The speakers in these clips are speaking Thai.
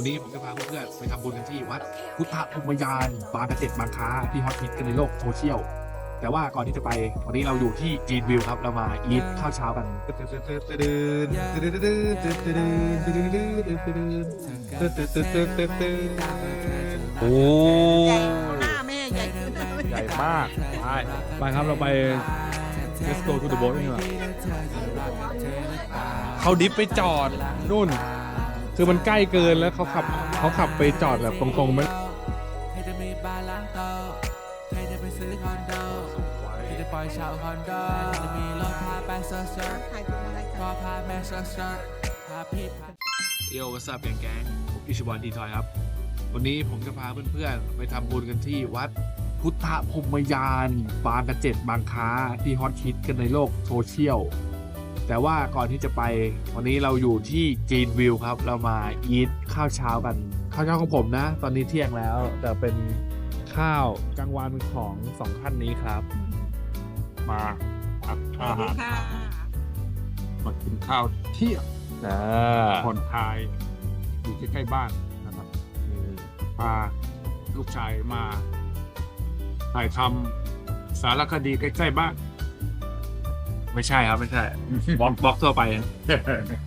วันนี้ผมจะพาเพื่อนๆไปทำบุญกันที่วัด พุทธภูมิยานบางกระเจ็ดบางค้าที่ฮอตฮิตกันในโลกโซเชียลแต่ว่าก่อนที่จะไปวันนี้เราอยู่ที่จีนวิวครับ เรามาอีทข้าวเช้ากันโอ้หน้าแม่ใหญ่ขึ้นใหญ่มากไปไปครับเราไป let's go to the boat นี่ว่าเขาดิฟไปจอดนู่น คือมันใกล้เกินแล้วเขาขับเขาขับไปจอดแบบตรงๆไม่เธอจะมีบ้านล้างโตเอจะไปซื้อคอนโดเธอจะปล่อยเช่าคอนโดเธอจะมีรถพาไปเซิร์ฟเซิร์ฟถ่ายตัวอะไรพกัอนพาแม่เซิร์ฟเซิร์ฟพาพี่พาโยวัสดุแก๊งผมอิชวันดีทอยครับ วันนี้ผมจะพาเพื่อนๆ ไปทำบุญกันที่วัดพุทธพรมยาน บางกระเจ็ดบางค้าที่ฮอตฮิตกันในโลกโซเชียล แต่ว่าก่อนที่จะไปวันนี้เราอยู่ที่จีนวิวครับ เรามาอีทข้าวเช้ากัน ข้าวเช้าของผมนะ ตอนนี้เที่ยงแล้ว แต่เป็นข้าวกลางวันของสองท่านนี้ครับ มาครับสวัอาสดีหารค่ะมากินข้าวเที่ยงอ่าผ่อนคลายอยู่ใกล้ๆบ้านนะครับพาลูกชายมาถ่ายทำสารคดีใกล้ๆบ้าน ไม่ใช่ครับ ไม่ใช่บล็อกบล็อกทั่วไป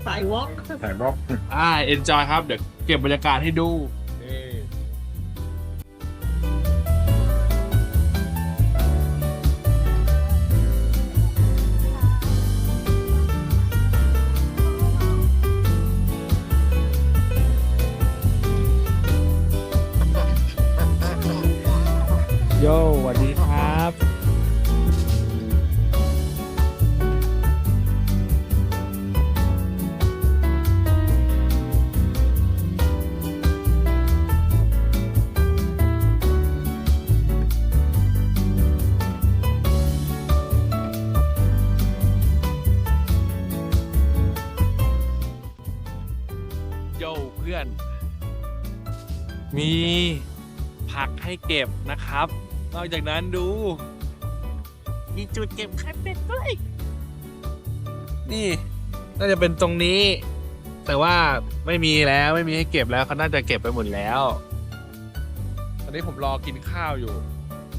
สายวอล์กถ่ายรอบอ่าเอนจอยครับ เดี๋ยวเก็บบรรยากาศให้ดู โย่สวัสดีครับ โย่เพื่อน มีผักให้เก็บนะครับ นอกจากนั้นดู มีจุดเก็บไข่เป็ดด้วย นี่ น่าจะเป็นตรงนี้ แต่ว่าไม่มีแล้วไม่มีให้เก็บแล้วเขาน่าจะเก็บไปหมดแล้ว ตอนนี้ผมรอกินข้าวอยู่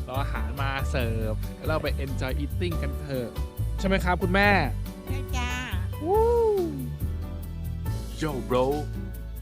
รออาหารมาเสิร์ฟแล้วเราไป enjoy eating กันเถอะใช่ไหมครับคุณแม่ ใช่จ้าโย่ bro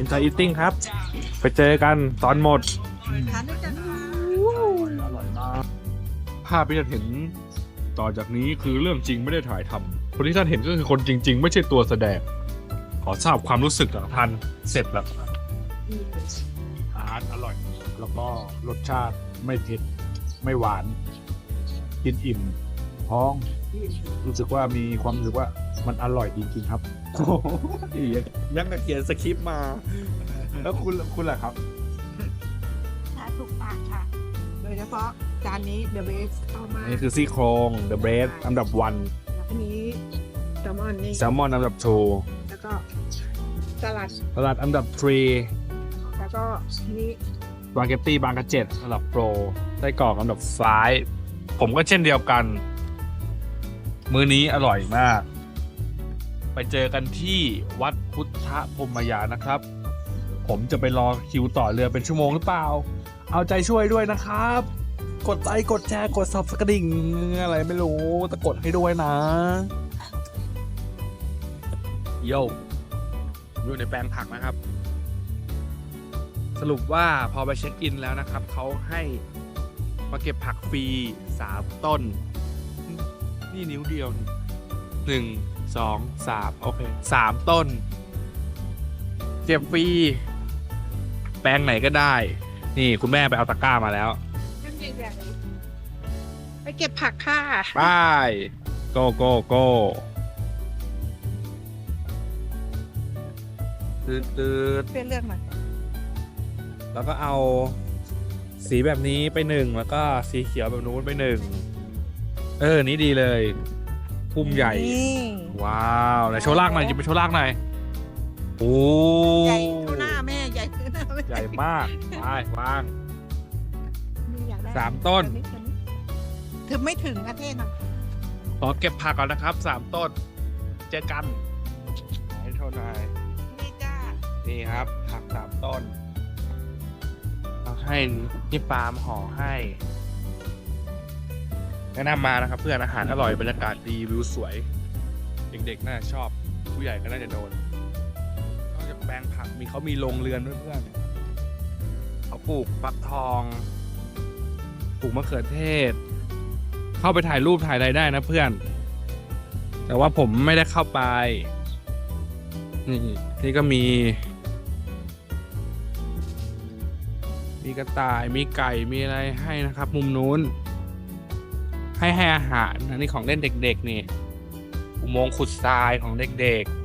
enjoy eating ครับ ไปเจอกันตอนหมด ทานด้วยกันค่ะภาพที่ท่านเห็นต่อจากนี้คือเรื่องจริงไม่ได้ถ่ายทำคนที่ท่านเห็นก็คือคนจริง ๆ ไม่ใช่ตัวแสดง ขอทราบความรู้สึกของท่านเสร็จแล้วอาหารอร่อย แล้วก็รสชาติไม่เผ็ดไม่หวาน กินอิ่ม ท้อง รู้สึกว่ามีความรู้สึกว่ามันอร่อยจริงๆครับยังเขียนสคริปต์มา แล้วคุณคุณล่ะครับทานถูกปากค่ะ โดยเฉพาะจานนี้ The Best เข้ามานี่คือซี่โครง The Bread อันดับวันอันนี้แซลมอนนี่แซลมอนอันดับแล้วก็สลัด2สลัดอันดับแล้วก็นี่3บาเกตตี้บางกระเจ็ดอันดับโปรไส้กรอกอันดับ5ผมก็เช่นเดียวกัน มื้อนี้อร่อยมาก ไปเจอกันที่วัดพุทธพมยานนะครับ ผมจะไปรอคิวต่อเรือเป็นชั่วโมงหรือเปล่า เอาใจช่วยด้วยนะครับ กดไลค์กดแชร์กดซับสกดิ่งอะไรไม่รู้แต่กดให้ด้วยนะโยอยู่ในแปลงผักนะครับ สรุปว่าพอไปเช็คอินแล้วนะครับ เขาให้มาเก็บผักฟรีสามต้น นี่นิ้วเดียวนี่หนึ่งสองสามโอเคสามต้นเก็บฟรีแปลงไหนก็ได้ นี่คุณแม่ไปเอาตะกร้ามาแล้วนั่นเองแบบนี้ไปเก็บผักค่ะไปโกโกโกตืดตืดเป็นเรื่องหน่อยแล้วก็เอาสีแบบนี้ไปหนึ่งแล้วก็สีเขียวแบบนู้นไปหนึ่ง เออ นี่ดีเลยพุ่มใหญ่ นี่ว้าวไหนโชว์ลากหน่อยหยิบไปโชว์ลากหน่อยโอ้ใหญ่เท่าหน้าแม่ใหญ่เท่าหน้าแม่ใหญ่มากไปวาง นี่อยกได้สามต้น ถึงไม่ถึงประเทศนะขอเก็บผักก่อนนะครับสามต้น เจอกันให้เท่าไหร่นี่จ้านี่ครับผักสามต้นเอาให้นี่ปาล์มห่อให้ แนะนำมานะครับ เพื่อนอาหารอร่อยบรรยากาศดีวิวสวย เด็กๆน่าจะชอบ ผู้ใหญ่ก็น่าจะโดนนอกจากแปลงผักมีเขามีโรงเรือนด้วยเพื่อนเขาปลูกฟักทองปลูกมะเขือเทศ เข้าไปถ่ายรูปถ่ายอะไรได้นะเพื่อน แต่ว่าผมไม่ได้เข้าไป นี่นี่ก็มี มีกระต่ายมีไก่มีอะไรให้นะครับ มุมนู้น ให้ให้อาหารอันนี้ของเล่นเด็ก ๆ นี่ อุโมงค์ขุดทรายของเด็กๆ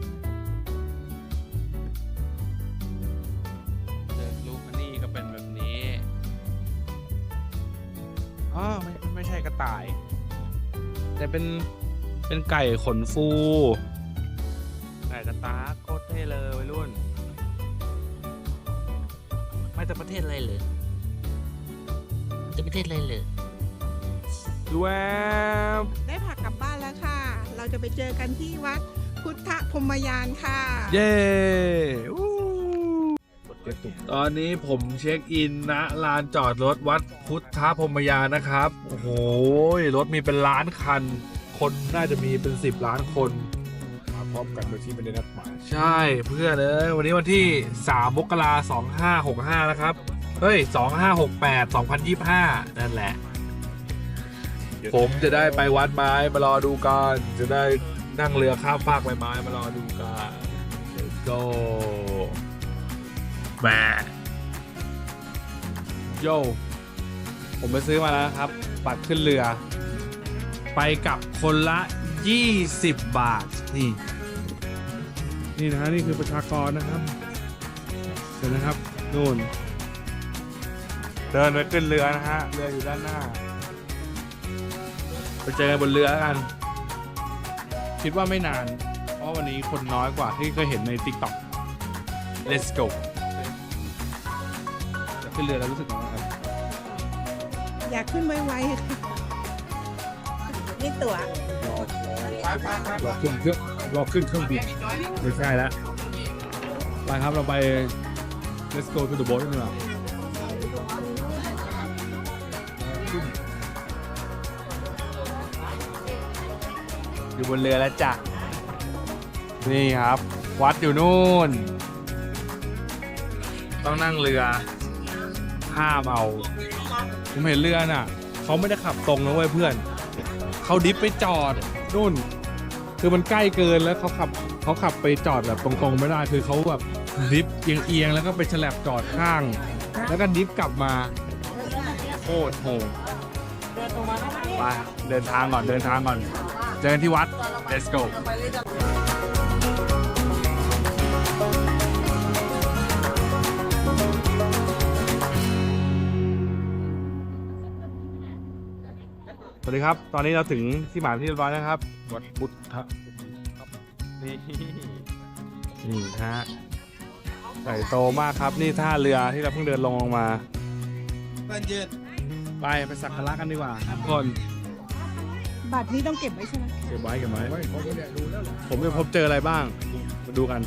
เดินลูกอันนี้ก็เป็นแบบนี้อ๋อไม่ไม่ใช่กระต่าย แต่เป็นเป็นไก่ขนฟูไก่กระตากโคตรเท่เลยวัยรุ่น ไมาจากประเทศอะไรเลยจะประเทศอะไรเลย แวบได้ผักกลับบ้านแล้วค่ะ เราจะไปเจอกันที่วัดพุทธพรหมยานค่ะ เย้อู้ตอนนี้ผมเช็คอินณลานจอดรถวัดพุทธพรหมยานนะครับ โอ้โห รถมีเป็นล้านคัน คนน่าจะมีเป็นสิบล้านคนมาพร้อมกันโดยที่ไม่ได้นัดหมายใช่เพื่อนเอ้ยวันนี้วันที่ 3 มกราสองห้าหกห้านะครับ เฮ้ยสองห้าหกแปดสองพันยี่ห้านั่นแหละผมจะได้ไปวัดไม้มารอดูกันจะได้นั่งเรือข้ามฟากใบไม้มารอดูกัน let's go แหมโยผมไปซื้อมาแล้วนะครับบัตรขึ้นเรือ ไปกับคนละ 20 บาทนี่นี่นะฮะนี่คือประชากรนะครับเดี๋ยวนะครับนู่น เดินไปขึ้นเรือนะฮะ เรืออยู่ด้านหน้า ไปเจอกันบนเรือแล้วกัน คิดว่าไม่นาน เพราะวันนี้คนน้อยกว่าที่เคยเห็นใน TikTok let's go จะขึ้นเรือแล้วรู้สึกยังไงครับอยากขึ้นไวๆค่ะนี่ตั๋วรอขึ้นเครื่องรอขึ้นเครื่องบินไม่ใช่แล้วไปครับเราไป let's go to the boat กันดีกว่า อยู่บนเรือแล้วจ้ะ นี่ครับ วัดอยู่นู่น ต้องนั่งเรือข้ามเอาผมเห็นเรือน่ะ เขาไม่ได้ขับตรงนะเว้ยเพื่อน เขาดิฟไปจอดนู่น คือมันใกล้เกินแล้วเขาขับเขาขับไปจอดแบบตรงๆไม่ได้ คือเขาแบบดิฟเอียงๆแล้วก็ไปฉลับจอดข้าง แล้วก็ดิฟกลับมาโคตรโหดไปเดินทางก่อนเดินทางก่อน เจอกันที่วัด let's go สวัสดีครับ ตอนนี้เราถึงที่หมายที่เรียบร้อยนะครับ วัดพุทธนี่นี่ฮะใหญ่โตมากครับนี่ท่าเรือที่เราเพิ่งเดินลงลงมาไปไปสักการะกันดีกว่าทุกคน บัตรนี้ต้องเก็บไว้ใช่ไหม เก็บไว้เก็บไว้ ผมจะพบเจออะไรบ้าง มาดูกัน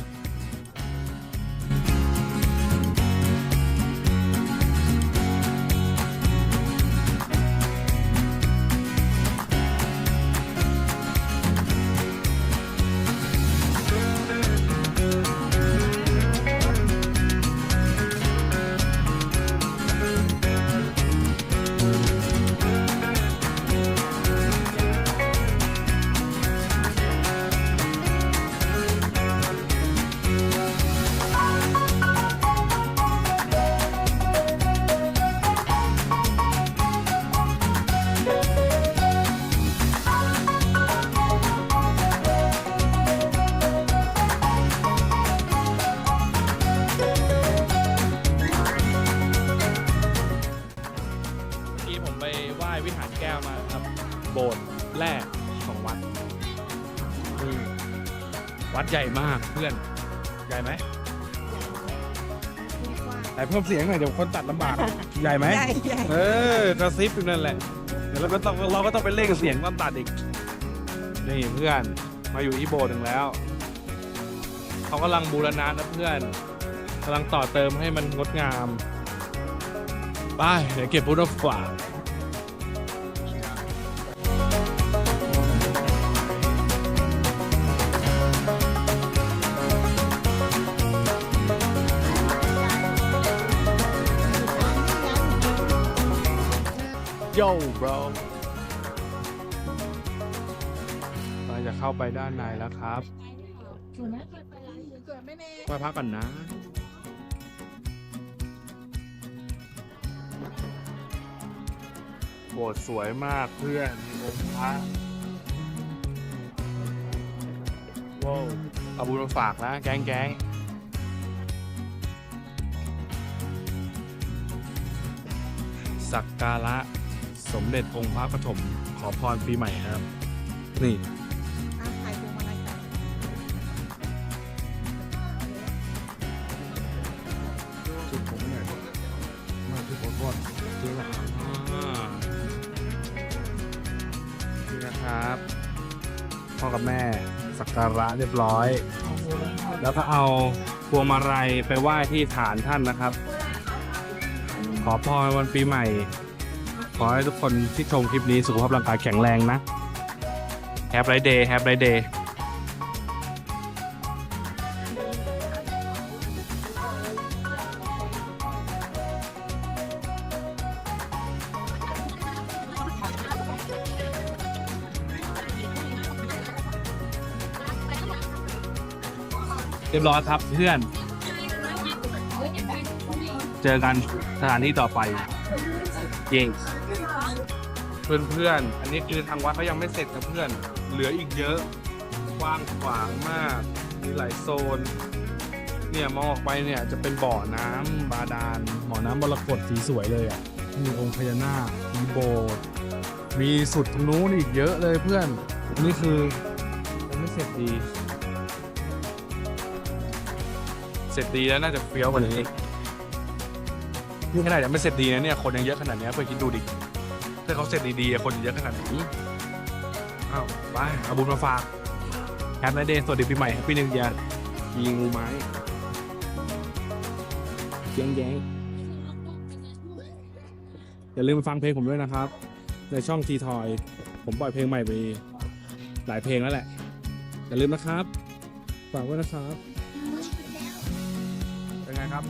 วัดใหญ่มากเพื่อน ใหญ่ไหมไหนเพิ่มเสียงหน่อยเดี๋ยวคนตัดลำบาก ใหญ่ไหมใหญ่ใหญ่เออกระซิบอยู่นั่นแหละ เดี๋ยวเราก็ต้องเราก็ต้องไปเล่งเสียงตอนตัดอีก นี่เพื่อนมาอยู่ที่โบสถ์หนึ่งแล้ว เขากำลังบูรณะนะเพื่อนกำลังต่อเติมให้มันงดงาม ไปเดี๋ยวเก็บพุทธฝาโย่ bro เราจะเข้าไปด้านในแล้วครับไปพักก่อนนะ โบสถ์สวยมากเพื่อนมีองค์พระว้าวเอาบุญมาฝากนะแก๊งแก๊งสักการะ สมเด็จองค์พระปฐมขอพรปีใหม่ครับ นี่ อะถ่ายพวงมาลัยกันจุดผมหน่อยมาที่ผมก่อนจริงอะอ่านี่นะครับ พ่อกับแม่สักการะเรียบร้อย แล้วก็เอาพวงมาลัยไปไหว้ที่ฐานท่านนะครับ ขอพรวันปีใหม่ ขอให้ทุกคนที่ชมคลิปนี้สุขภาพร่างกายแข็งแรงนะแฮปไรเดย์แฮปไรเดย์เรียบร้อยครับเพื่อน เจอกันสถานที่ต่อไป เย้ เพื่อนเพื่อนๆ อันนี้คือทางวัดเขายังไม่เสร็จนะเพื่อน เหลืออีกเยอะกว้างขวางมาก มีหลายโซน เนี่ยมองออกไปเนี่ยจะเป็นบ่อน้ำบาดาลหมอน้ำมรกตสีสวยเลยอะ มีองค์พญานาค มีโบสถ์ มีสุดตรงนู้นอีกเยอะเลยเพื่อนนี่คือยังไม่เสร็จดี เสร็จดีแล้วน่าจะเฟี้ยวกว่านี้นี่ขนาดยังไม่เสร็จดีนะเนี่ยคนยังเยอะขนาดนี้เพื่อนคิดดูดิ ถ้าเขาเสร็จดีๆอะคนเยอะขนาดนี้อ้าวไปเอาบุญมาฝากแฮปปี้เดย์สวัสดีปีใหม่ปีหนึ่งอย่ายิงงูไม้แย้งแย้งอย่าลืมไปฟังเพลงผมด้วยนะครับ ในช่องทีทอยผมปล่อยเพลงใหม่ไปหลายเพลงแล้วแหละ อย่าลืมนะครับ ฝากไว้นะครับ เป็นไงครับ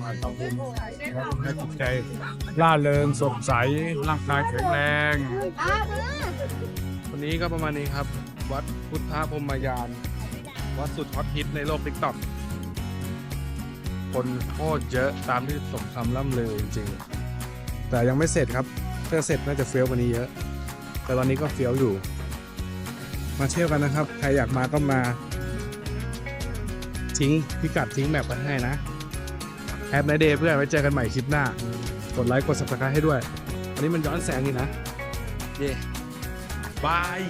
มาทำบุญให้จิตใจล่าเริงสดใสร่างกายแข็งแรง วันนี้ก็ประมาณนี้ครับ วัดพุทธพรหมยาน วัดสุดฮอตฮิตในโลกทิกตอกคนโคตรเยอะตามที่สมคำล่ำลือจริงๆ แต่ยังไม่เสร็จครับถ้าเสร็จน่าจะเฟี้ยวกว่านี้เยอะ แต่ตอนนี้ก็เฟี้ยวอยู่ มาเที่ยวกันนะครับ ใครอยากมาก็มาทิ้งพิกัดทิ้งแมปไว้ให้นะ แฮปไนเดย์เพื่อนไว้เจอกันใหม่คลิปหน้า กดไลค์กด subscribe ให้ด้วย อันนี้มันย้อนแสงนี่นะ เย่บาย